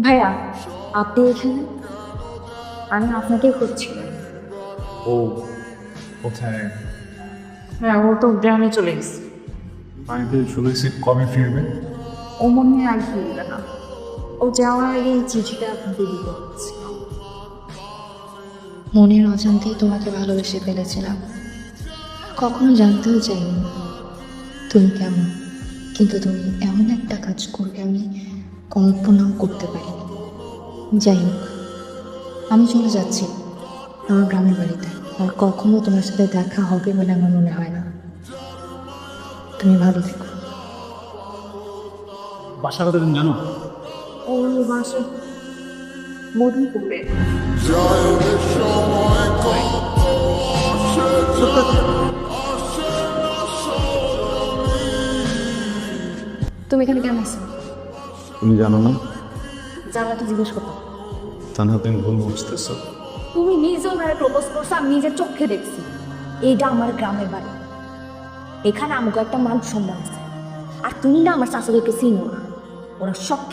ভাইয়া আপনি এখানে? আমি আপনাকে খুঁজছিলাম ও কোথায়? হ্যাঁ ও তো গ্রামে চলে গেছে। আমি তো শুনেছি কবে ফিরবে? ও মনে হয় আর ফিরবে না। ও যাওয়ার আগে এই চিঠিটা আপনাকে দিতে হচ্ছে মনের অজান্তেই তোমাকে ভালোবেসে ফেলেছিলাম। কখনো জানতেও চাইনি। তুমি কেমন? কিন্তু তুমি এমন একটা কাজ করবে আমি কল্পনাও করতে পারি। যাই হোক আমি চলে যাচ্ছি আমার গ্রামের বাড়িতে। আর কখনো তোমার সাথে দেখা হবে বলে আমার মনে হয় না। তুমি ভালো থেকো। বাসা কথা তুমি জানো? ওর বাসা মধুপুরে। তুমি এখানে কেন আসো তুমি জানো না? জানলা তো জিজ্ঞেস করতাম। তানহা তুমি ভুল বুঝতেছো। তুমি নিজে ওনারে প্রপোজ করছ আমি নিজের চোখে দেখছি। এইটা আমার গ্রামের বাড়ি। এখানে আমাকে একটা মান সম্মান আছে। আর তুমি না আমার শাশুড়িকে চিনো না। ওরা সব কিছু